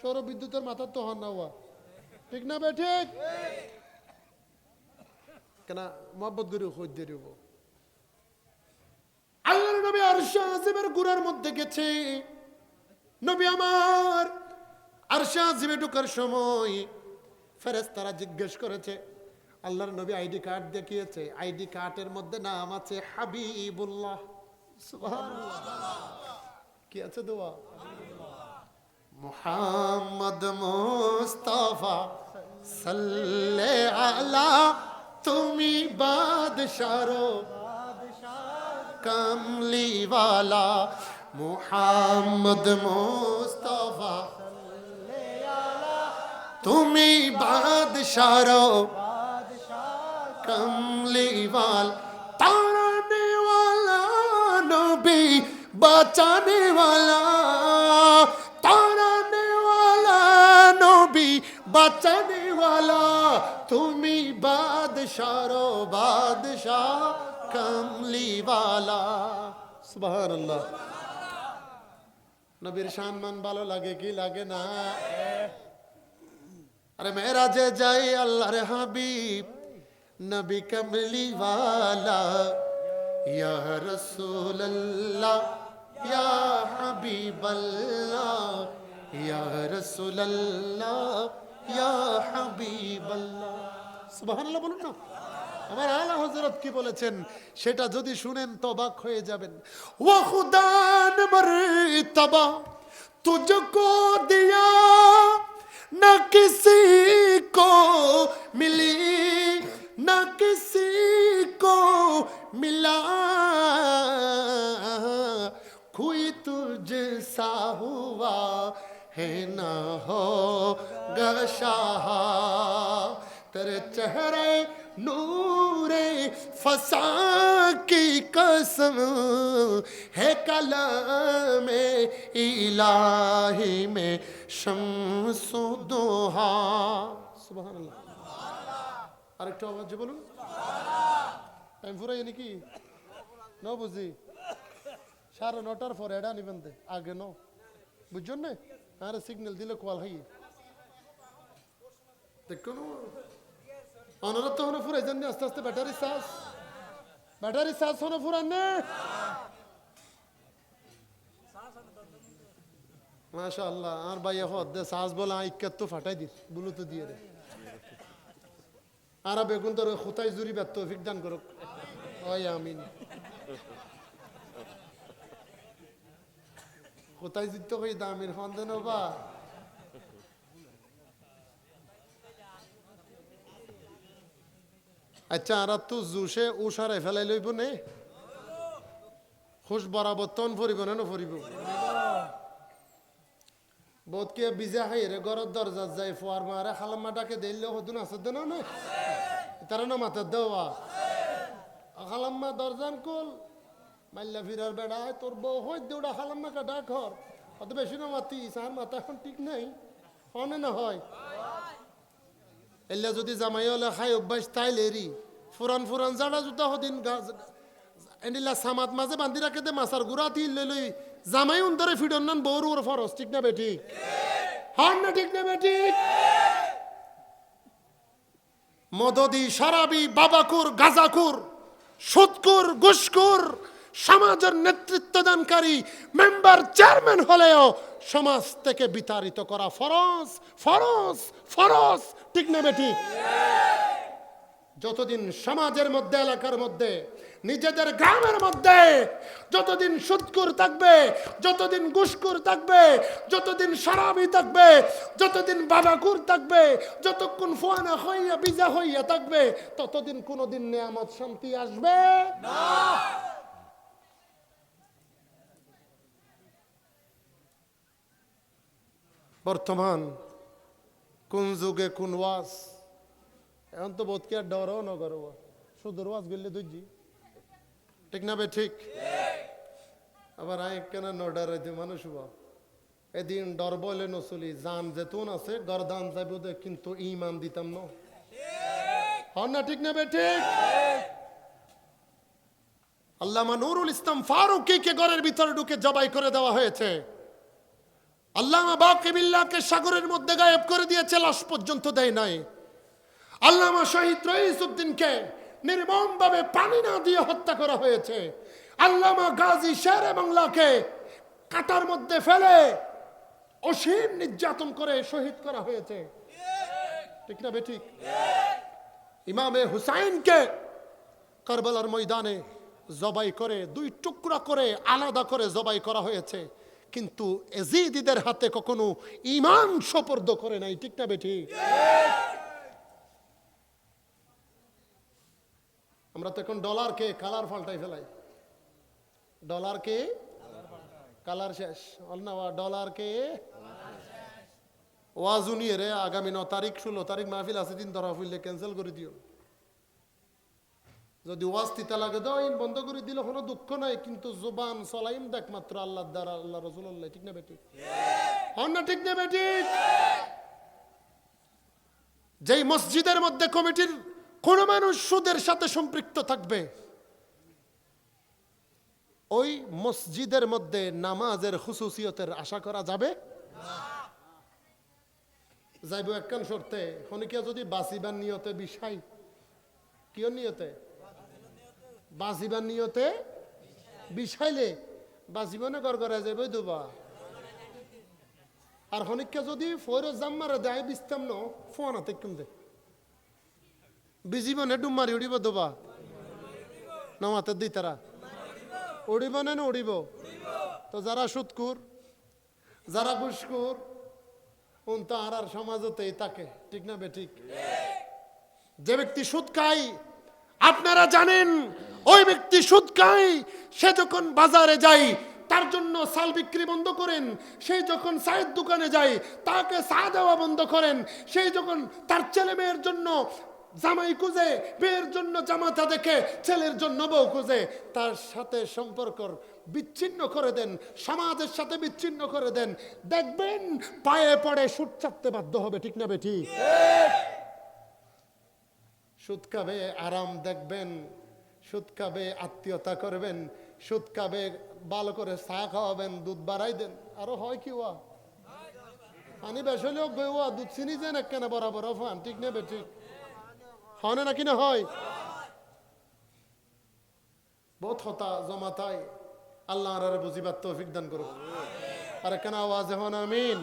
সৌর বিদ্যুতের মাথার তো হন না হওয়া ঠিক না বে, ঠিক? কেন দিয়ে আল্লাহর নবী গুড়ার মধ্যে গেছে। নবী আমার ঢোকার সময় ফেরেশতারা জিজ্ঞেস করেছে, আল্লাহর নবী আইডি কার্ড দেখিয়েছে। আইডি কার্ডের মধ্যে নাম আছে হাবিবুল্লাহ। কি আছে দোয়া? মোহাম্মদ মুস্তাফা সাল্লে আলা, তুমি বাদশারো কমলিওয়ালা। মোহাম্মদ মুস্তাফা তুমি বাদশারো কমলিওয়াল। वाला নবী বাঁচানে بچانے والا تم بادشاہ رو بادشاہ، کملی والا۔ سبحان اللہ۔ نبی رشان من بالو لگے کی لگے نا۔ ارے میرا جے جائے اللہ ر حبیب، نبی کملی والا۔ یا رسول اللہ، یا حبیب اللہ۔ یا رسول اللہ۔ বলুন না। আমার আলা হজরত কি বলেছেন? সেটা যদি শুনেন তবাক হয়ে যাবেন। ও তবা দিয়া না কিসি কো মিলি, না কিসি কো মিলা। খুই তুঝ সাহুয়া ہے نہ ہو گشاہ تر چہرے نور فسا کی قسم ہے کلام الہی میں شمس دوہا سبحان اللہ۔ আরেকটা আওয়াজ বলুন টাইম ফুরাই নাকি ন বুঝি সাড়ে নটার পরে এটা নিবেন আগে ন বুঝছেন না আরে সিগন্যাল দিলে কল হাই দেখুন অনুরোধ তো হনো ফুরাই জানি আস্তে আস্তে ব্যাটারি চার্জ ব্যাটারি চার্জ হনো ফুরান না মাশাআল্লাহ আর ভাই হদ সাজ বলা ইক্কাত তো ফাটাই দিস বুলু তো দিয়ে রে আর বেগুন তোর খুতাই জুরি ব্যর্থ দান করুক ওই আমিন খুতাই জিততে কই দামির হন দেন বা আচ্ছা আর তো জুসে উষারে ফেলাই লইব নে? খুশ বরাবর তন ফরিব না নফরিব বহুত কে বিজা হাই রে গরর দরজা যাই ফোয়ার মারে, খালাম্মা ডাকে দিলে হদুন আছে দেন না তারা না মাথার দেওয়া? খালাম্মা দরজান কুল। মাল্লা ফিরার বেড়া তোর বউ হই দেউড়া খালাম্মাকে ডাক হর। অত বেশি না মাতি সার মাথা এখন ঠিক নাই। হনে না হয়। এল্লা যদি জামাই হলে খাই অভ্যাস তাই লেরি ফুরান ফুরান জাড়া জুতা হদিন এনিলা সামাত মাঝে বান্ধি রাখে দে, মাছার গুড়া তিল লই লই। জামাই উন্দরে ফিডন নান, বউর ওর ফরস ঠিক না বেটি? হন না, ঠিক না বেটি? মদদি, সারাবি, বাবাকুর, গাজাকুর, সুৎকুর, গুসকুর সমাজের নেতৃত্ব দানকারী মেম্বার চেয়ারম্যান হলেও সমাজ থেকে বিতাড়িত করা ফরজ ফরজ ফরজ। ঠিক না বেটি? যতদিন সমাজের মধ্যে, এলাকার মধ্যে, নিজেদের গ্রামের মধ্যে, যতদিন সুৎকুর থাকবে, যতদিন গুসকুর থাকবে, যতদিন সারাবি থাকবে, যতদিন বাবাকুর থাকবে, যতক্ষণ ফোয়ানা হইয়া, বিজা হইয়া থাকবে, ততদিন কোনোদিন নিয়ামত শান্তি আসবে বর্তমান কোন যুগে কোন ওয়াজ? এখন তো বোধ কি আর ডরও ন করব। শুধু ওয়াজ গেলে দুজি। ঠিক না ঠিক? আবার আই কেন ন ডরাইতে মানুষ এদিন ডর বলে নচলি জান যেতুন আছে, গরদান যাইব কিন্তু ইমান দিতাম ন। হন না ঠিক না বে ঠিক? আল্লামা নুরুল ইসলাম ফারুকিকে ঘরের ভিতরে ঢুকে জবাই করে দেওয়া হয়েছে। আল্লামা বাকিবিল্লাহকে সাগরের মধ্যে গায়েব করে দিয়েছে, লাশ পর্যন্ত দেয় নাই। আল্লামা শহীদ রইসুদ্দিনকে নির্মমভাবে পানি না দিয়ে হত্যা করা হয়েছে। আল্লামা গাজী শেরে বাংলাকে কাটার মধ্যে ফেলে অসীম নির্যাতন করে শহীদ করা হয়েছে। ঠিক না বেঠিক ইমামে হুসাইনকে কারবালার ময়দানে জবাই করে, দুই টুকরা করে, আলাদা করে জবাই করা হয়েছে। কিন্তু এজিদিদের হাতে কখনো ইমান সপর্দ করে নাই, ঠিক না বেঠি? আমরা তো এখন ডলারকে কালার পাল্টাই ফেলাই। ডলারকে কালার শেষ। না ডলারকে ওয়াজু নিয়ে রে, আগামী ন তারিখ, ষোলো তারিখ মাহফিল আছে দিন ধরা ফুললে ক্যান্সেল করে দিও। যদি ওয়াজ তিতা লাগে দাও আইন বন্ধ করে দিলে কোনো দুঃখ নাই, কিন্তু জুবান চলাইম দেখ মাত্র আল্লাহ দ্বারা আল্লাহ রসুল্লাহ ঠিক না বেটি? হন না ঠিক না বেটি? যেই মসজিদের মধ্যে কমিটির কোন মানুষ সুদের সাথে সম্পৃক্ত থাকবে, ওই মসজিদের মধ্যে নামাজের হুসুসিয়তের আশা করা যাবে? যাইব একখান শর্তে, খনিকে যদি বাঁচিবার নিয়তে বিষাই, কিয় নিয়তে? বাঁচিবার নিয়তে বিষাইলে গড় গড়া যাবে দুবা। আর খনিককে যদি ফয়রে জাম মারে দেয় বিস্তাম ন, ফোন হাতে কম দে। বিজিব নে ডুম মারি উড়িব দুবা। নমাতে দি তারা। উড়িব না উড়িব। তো যারা সুৎকুর, যারা ঘুষকুর উন তো আর আর সমাজতেই তাকে, ঠিক না বে ঠিক? যে ব্যক্তি সুদ খায় আপনারা জানেন, ওই ব্যক্তি সুদ খায়, সে যখন বাজারে যায়, তার জন্য সাল বিক্রি বন্ধ করেন সেই যখন চায়ের দোকানে যায়, তাকে চা দেওয়া বন্ধ করেন সেই যখন তার ছেলে মেয়ের জন্য জামাই খুঁজে মেয়ের জন্য জামাতা দেখে, ছেলের জন্য বউ খুঁজে, তার সাথে সম্পর্ক বিচ্ছিন্ন করে দেন, সমাজের সাথে বিচ্ছিন্ন করে দেন। দেখবেন, পায়ে পড়ে সুট চাপতে বাধ্য হবে, ঠিক না বেটি সুদ খাবে আরাম দেখবেন সুদ খাবে আত্মীয়তা করবেন সুদ খাবে ভালো করে চা খাওয়াবেন, দুধ বাড়াই দেন। আরও হয় কি ওয়া? পানি বেশ হলেও গইয়া দুধ চিনি যেন কেন বরাবর ফান ঠিক নেবে বেঠিক হয় না নাকি না হয়? বহুত হতা জমাতাই, আল্লাহ আর বুঝিবার তৌফিক দান করুক। আর কেন আওয়াজ এখন, আমিন।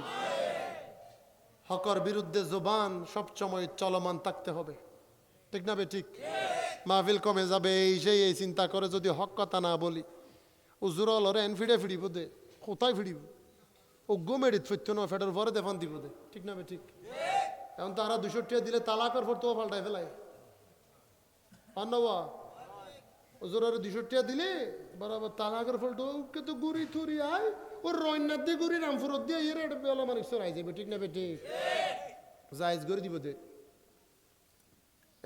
হকর বিরুদ্ধে জোবান সবসময় চলমান থাকতে হবে। ঠিক না বে ঠিক? মাহফিল কমে যাবে, এই সেই এই চিন্তা করে যদি হক কথা না বলি, উজুর অলরে এন ফিডে ফিডিব দে, কোথায় ফিডিব? ও গো মেডিত ফিরত না, ফেডার ভরে দেফান দিব দে, ঠিক না বে ঠিক? এখন তারা দুশো টিয়া দিলে তালাকর পর তো পাল্টাই ফেলাই পান্নবা ওজোরের দুশো টিয়া দিলে বরাবর তালাকর ফল ওকে তো গুড়ি থুরি আয়, ওর রয়নার দিয়ে গুড়ি রামফুরত দিয়ে ইয়ে রেড বেলা মানুষ চড়াই যাবে ঠিক না বে ঠিক? জায়জ করে দিব দে।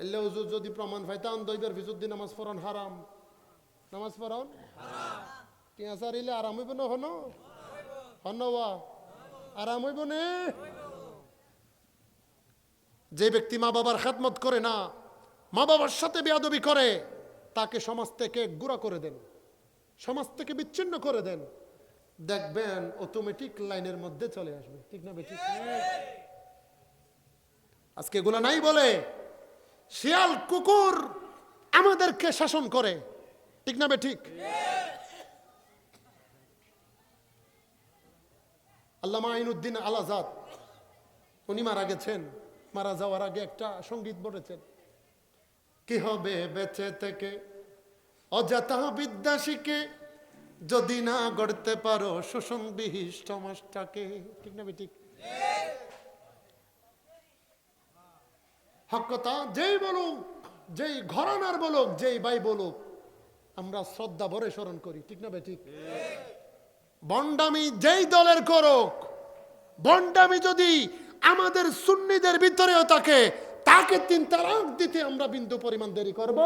এলে হুজুর যদি প্রমাণ পাইতাম ফিসুদ্দি নামাজ পড়ান হারাম। নামাজ পড়ান টিয়া আরাম হইব না হন? হনবা আরাম হইব নে? যে ব্যক্তি মা বাবার খেদমত করে না মা বাবার সাথে বেয়াদবি করে তাকে সমাজ থেকে গুড়া করে দেন। সমাজ থেকে বিচ্ছিন্ন করে দেন। দেখবেন অটোমেটিক লাইনের মধ্যে চলে আসবে। ঠিক না বেঠিক? আজকে এগুলা নাই বলে। শিয়াল, কুকুর আমাদেরকে শাসন করে। ঠিক না ঠিক? আল্লামা আইনুদ্দিন আল আজাদ উনি মারা গেছেন। মারা যাওয়ার আগে একটা সংগীত বলেছেন। কি হবে বেঁচে থেকে? অযথা বিদ্যা শিখে যদি না গড়তে পারো শোষণ বিহিষ্ট সমাজটাকে ঠিক না ঠিক? হক কথা, যেই বলুক, যেই ঘরানার বলুক, যেই বাই বলুক, আমরা শ্রদ্ধা ভরে স্মরণ করি, ঠিক না ভাই, ঠিক? বন্ডামি যেই দলের করুক, বন্ডামি যদি আমাদের সুন্নিদের ভিতরেও থাকে, তাকে তিন তালাক দিতে আমরা বিন্দু পরিমাণ দেরি করব?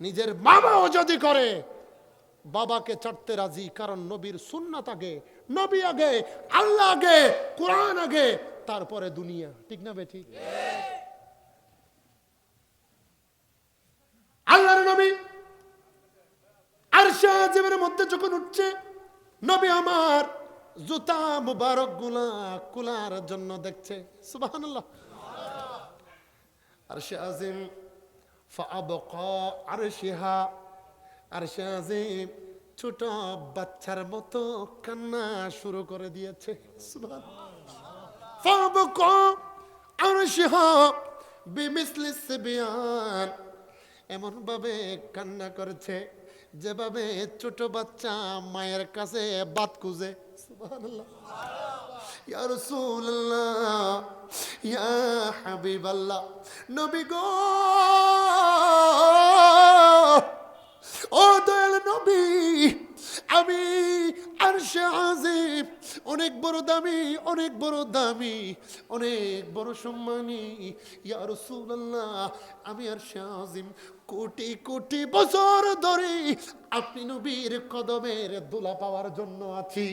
নিজের বাবাও যদি করে, বাবাকে ছাড়তে রাজি, কারণ নবীর সুন্নাত আগে, নবী আগে, আল্লাহ আগে, কোরআন আগে তারপরে দুনিয়া, ঠিক না বেঠি? আল্লাহর নবী আর শাহজেবের মধ্যে যখন উঠছে, নবী আমার জুতা মুবারকগুলা কুলার জন্য দেখছে। আরশে আজিম ছোট বাচ্চার মতো কান্না শুরু করে দিয়েছে। সুবহানাল্লাহ। ফাবকা আরশিহা বিমিসলি সিবিয়ান এমন ভাবে কান্না করেছে, যেভাবে ছোট বাচ্চা মায়ের কাছে বাত খুঁজে। হাবিবাল্লাহ। নবী গো! ও দয়াল নবী, আমি আরশে আজিম অনেক বড় দামি, অনেক বড় দামি, অনেক বড় সম্মানী। ইয়া রাসূলুল্লাহ, আমি আরশে আজিম কোটি কোটি বছর ধরে আপনি নবীর কদমের দোলা পাওয়ার জন্য আছি।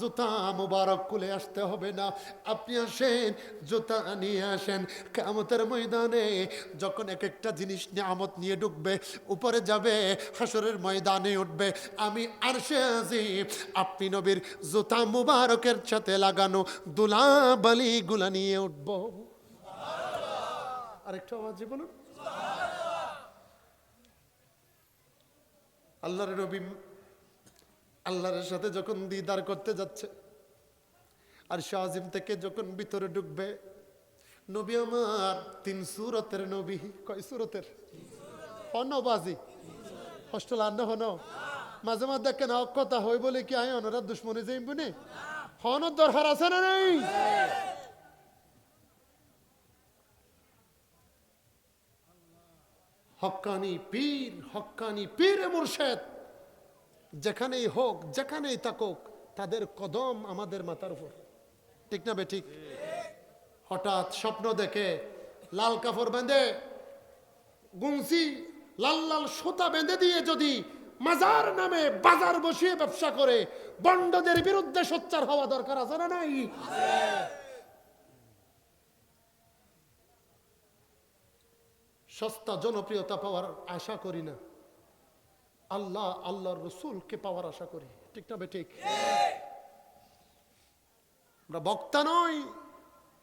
জুতা মুবারক খুলে আসতে হবে না। আপনি আসেন, জুতা নিয়ে আসেন। কিয়ামতের ময়দানে যখন এক একটা জিনিস নিয়ামত নিয়ে ঢুকবে, উপরে যাবে হাসরের ময়দানে উঠবে, আমি আরশে আজিম, আপনি নবীর জুতা মুবারকের সাথে লাগানো দুলা বালি গুলা নিয়ে উঠব। আরেকটা আওয়াজে বলুন। আল্লাহর নবী আল্লাহর সাথে যখন দিদার করতে যাচ্ছে, আর শাহজিম থেকে যখন ভিতরে ঢুকবে, নবী আমার তিন সুরতের নবী। কয় সুরতের? হনবাজি হোস্টেল আন্ন হন। মাঝে মাঝে দেখেন কথা হই বলে কি আয় অনরা দুশ্মনী যাইম বুনি হনর দরকার আছে না নেই? হক্কানি পীর হক্কানি পীর মুর্শেদ। যেখানেই হোক, যেখানেই থাকুক, তাদের কদম আমাদের মাথার উপর। ঠিক না বে ঠিক? হঠাৎ স্বপ্ন দেখে লাল কাপড় বেঁধে, গুনসি লাল লাল সুতা বেঁধে দিয়ে যদি মাজার নামে বাজার বসিয়ে ব্যবসা করে বন্ডদের বিরুদ্ধে সোচ্চার হওয়া দরকার আছে না নাই? সস্তা জনপ্রিয়তা পাওয়ার আশা করি না। আল্লাহ আল্লাহর রসুলকে পাওয়ার আশা করি। ঠিক না ঠিক? আমরা বক্তা নই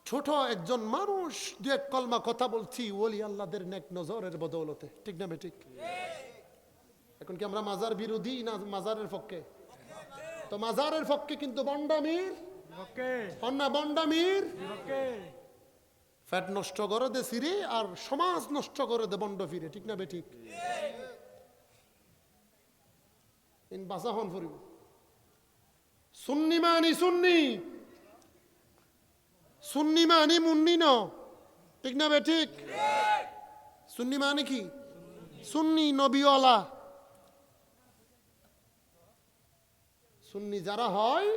ছোট একজন মানুষ দু এক কলমা কথা বলছি ওলি আল্লাহদের নেক নজরের বদৌলতে। ঠিক না ঠিক? এখন কি আমরা মাজার বিরোধী না মাজারের পক্ষে? তো মাজারের পক্ষে কিন্তু বন্ডামির? অন্না বন্ডামির? ফ্যাট নষ্ট করে দে সিরে আর সমাজ নষ্ট করে দে বন্ড ফিরে। ঠিক না বে ঠিক? ইন বাসা হন ফুরিব। সুন্নি মানি সুন্নি সুন্নি মানি মুন্নি ন। ঠিক না বে ঠিক? সুন্নি মানে কি? সুন্নি নবীওয়ালা। সুন্নি যারা হয়,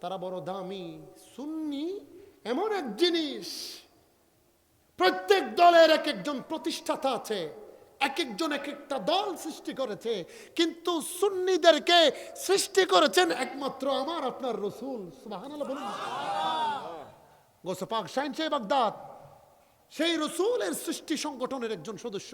তারা বড় দামি। সুন্নি এমন এক জিনিস প্রত্যেক দলের এক একজন প্রতিষ্ঠাতা আছে এক একজন এক একটা দল সৃষ্টি করেছে, কিন্তু সুন্নিদেরকে সৃষ্টি করেছেন একমাত্র আমার, আপনার রসুল। সুবাহ গোসপাক সাইন সাহেব, বাগদাদ। সেই রসুলের সৃষ্টি সংগঠনের একজন সদস্য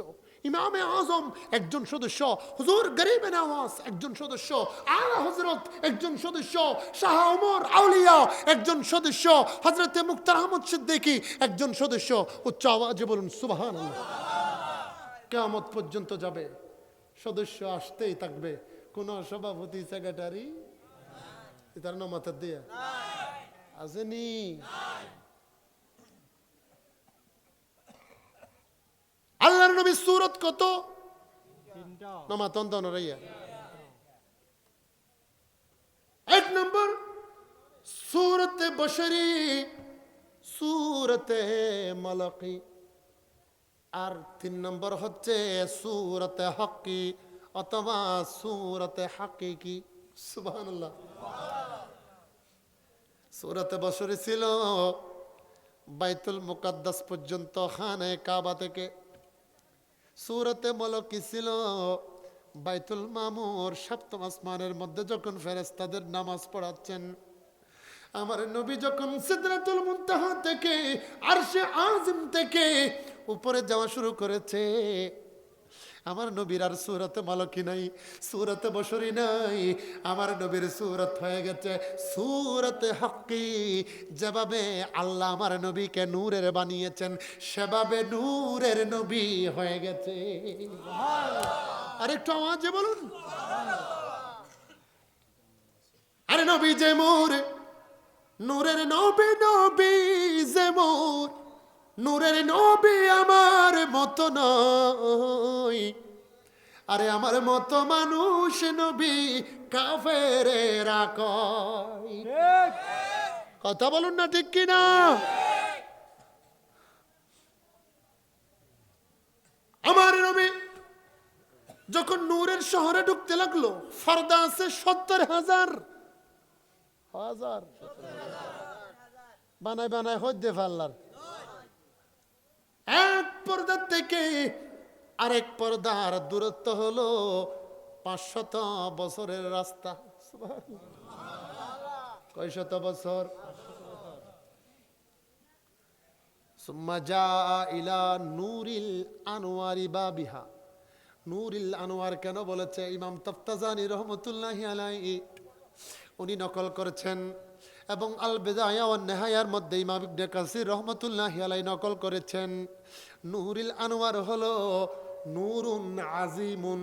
ইমামে আজম একজন সদস্য হুজুর গরিব নওয়াজ একজন সদস্য আলা হজরত একজন সদস্য শাহ ওমর আউলিয়া একজন সদস্য হজরতে মুক্তার আহমদ সিদ্দিকী একজন সদস্য। উচ্চ আওয়াজে বলুন সুবাহান কেমত পর্যন্ত যাবে সদস্য আসতেই থাকবে। কোন সভাপতি সেক্রেটারি? তার নাম মাথার দিয়ে। আসেনি। আল্লাহর নবী সুরত কত? এক নম্বর সুরতে বশরি সুরতে মালকি। আর তিন নম্বর হচ্ছে সুরতে হকি অথবা সুরতে হাকিকি। সুবহানাল্লাহ। সুরতে বসরি ছিল বাইতুল মুকাদ্দাস পর্যন্ত খানে কাবা থেকে। সুরতে বলো কি ছিল? বাইতুল মামুর সপ্তম আসমানের মধ্যে যখন ফেরেস্তাদের নামাজ পড়াচ্ছেন, আমার নবী যখন সিদ্ধাতুল মুহা থেকে আর সে আজম থেকে উপরে যাওয়া শুরু করেছে আমার নবীর আর সুরতে মালকি নাই, সুরতে বসরি নাই। আমার নবীর সুরত হয়ে গেছে সুরতে হকি। যেভাবে আল্লাহ আমার নবীকে নূরের বানিয়েছেন, সেভাবে নূরের নবী হয়ে গেছে। আর একটু আওয়াজে বলুন। আরে নবী যে মোর, নূরের নবী নবী যে মোর নূরের নবী আমার মতো নয়। আরে আমার মতো মানুষ নবী কাফেরেরা কয়। কথা বলুন না ঠিক কিনা? আমার নবী যখন নূরের শহরে ঢুকতে লাগল, ফর্দা আছে সত্তর হাজার। হাজার। বানায় বানায় হদ্দে ফাল্লার এক পর্দা থেকে আরেক পর্দার দূরত্ব হলো পাঁচশত বছরের রাস্তা। কয় শত বছর? ইলা বা বিহা আনোয়ার কেন বলেছে? ইমাম রহমতুল্লাহি উনি নকল করেছেন এবং আল বেদায়া ও নেহায়ার মধ্যে ইমাম ইবনে কাসির রহমতুল্লাহ আলাই নকল করেছেন। নূরিল আনোয়ার হলো নুরুন আজিমুন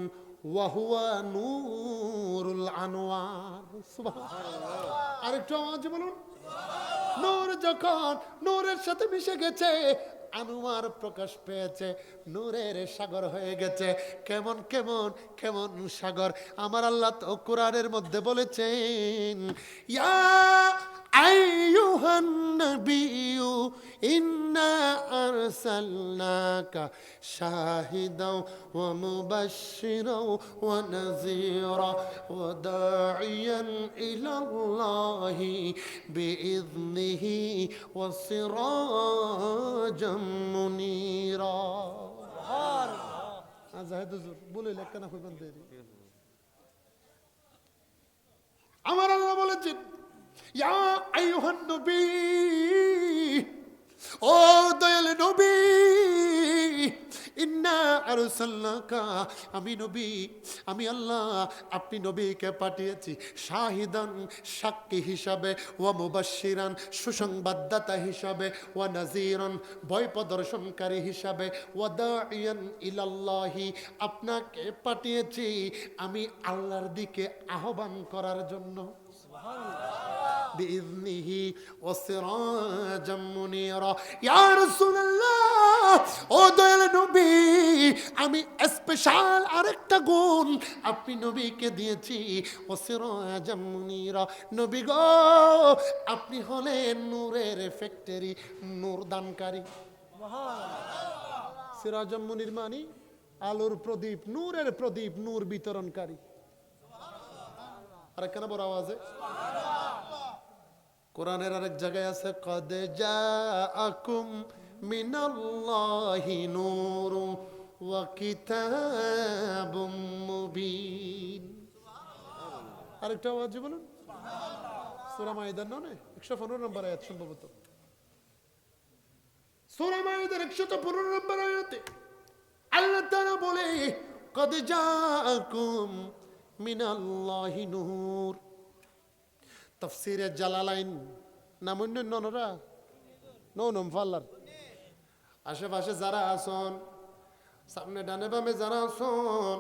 ওয়াহুয়া নূরুল আনোয়ার। আরেকটু আওয়াজ বলুন। নূর যখন নূরের সাথে মিশে গেছে আনোয়ার প্রকাশ পেয়েছে, নূরের সাগর হয়ে গেছে। কেমন কেমন কেমন সাগর? আমার আল্লাহ তো কোরআনের মধ্যে বলেছেন, ইয়া আইয়ুহান নাবিয়্যু ইন্না আরসালনাকা শাহিদাও ওয়া মুবাশশিরাও ওয়া নাযীরা ওয়া দাঈয়ান ইলাল্লাহি বিইذনিহি ওয়া সিরাজাম মুনীরা আজাহেদ হুজুর বলে লেখা না হইবেন দেরি আমার আল্লাহ বলেছেন ইয়া আইয়ুহান নবী ও নবী ইন্না আমি নবী আমি আল্লাহ আপনি নবীকে পাঠিয়েছি শাহিদান সাক্ষী হিসাবে ওয়া মুবাশশিরান সুসংবাদদাতা হিসাবে ওয়া নাজিরান ভয় প্রদর্শনকারী হিসাবে ওয়া ইলাল্লাহি আপনাকে পাঠিয়েছি আমি আল্লাহর দিকে আহ্বান করার জন্য بإذنه وسراجا منيرا يا رسول الله ও দয়াল নবী আমি স্পেশাল আরেকটা গুণ আপনি নবীকে দিয়েছি ও সিরাজাম মুনিরা নবী গো আপনি হলেন নূরের ফ্যাক্টরি নূর দানকারী সিরাজাম মুনির মানি আলোর প্রদীপ নূরের প্রদীপ নূর বিতরণকারী আর কেন বড় আওয়াজে কোরআনের আরেক জায়গায় আছে, কদ কিতাবুম মুবিন। আরেকটা আওয়াজ বলুন। সূরা মাইদার নয় 115 নম্বর সম্ভবত। সূরা মাইদার 115 নম্বর আয়াতে আল্লাহ তাআলা বলে, কদ জাআকুম মিনাল্লাহি নূর। তফসিরে জালালাইন নাম অন্য ননরা নৌনম ফাল্লার আশেপাশে যারা আসন সামনে ডানে বামে যারা আসন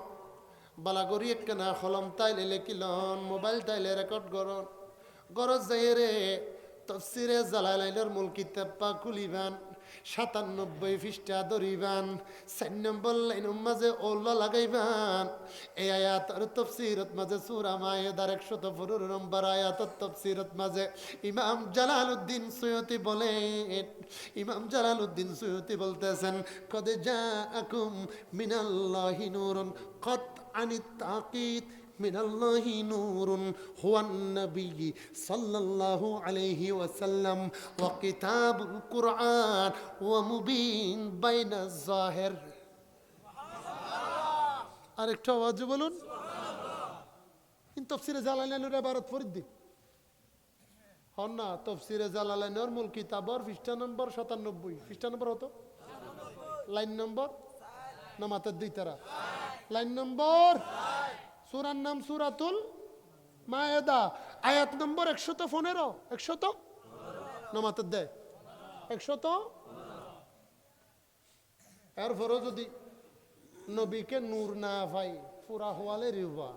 বালা বালাগরি একখানা কলম তাইলে লেখিলন মোবাইল তাইলে রেকর্ড করন। গরজ যাই রে, তফসিরে জালালাইনের মূল কিতাব্বা খুলিবান। সাতানব্বই পৃষ্ঠা ধরিবান, চার নম্বর লাইনের মাঝে ওল্লা লাগাইবান। এই আয়াতর তফসিরত মাঝে সুরা মায়েদার একশত পনেরো নম্বর আয়াতর তফসিরত মাঝে ইমাম জালালউদ্দিন সৈয়তি বলেন, ইমাম জালালউদ্দিন সৈয়তি বলতেছেন, কদে যা আকুম মিনাল্লাহি নূরুন কত আনি তাকিদ মিনাল্লাহি নূরুন হুয়ান নবী সাল্লাল্লাহু আলাইহি ওয়াসাল্লাম ওয়া কিতাবুল কুরআন ওয়া মুবিন বাইনা যাহির। আরেকটা আওয়াজ বলুন। ইন তফসিরে জালালানুর ভারত ফরিদ্দিন হন না তফসিরে জালালানুর মূল কিতাবর খ্রিস্টান নম্বর সাতানব্বই। পৃষ্ঠা নম্বর হতো লাইন নম্বর? নামাতের দুই তারা। Line number? সুরার নাম সুরাতুল মায়েদা। আয়াত নম্বর একশত পনেরো। একশত? নামাতের দেয় একশত? এরপরও যদি নবীকে নূর না ভাই পুরা হওয়ালে রিবা।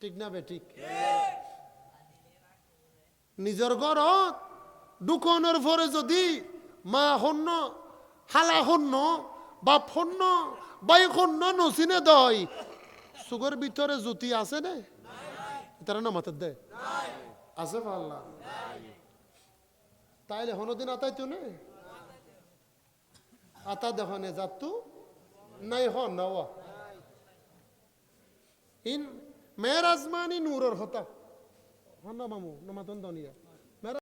ঠিক না বে, ঠিক? নিজের ঘরত দোকানের পরে যদি মা হন্য হালা হন্য, বাপ হন্য বাইক হন্য, নসিনে দয় সুগর ভিতরে জ্যোতি আছে নে? তারা নামাতে দে? আছে পাল্লা। তাইলে হনদিন আতাইতো নে? আতা দেখানে যাতু নাই হ নওয়া ইন মেয়ের আজমানি নূরের হতা। হন না মামু নামাতন দনিয়া।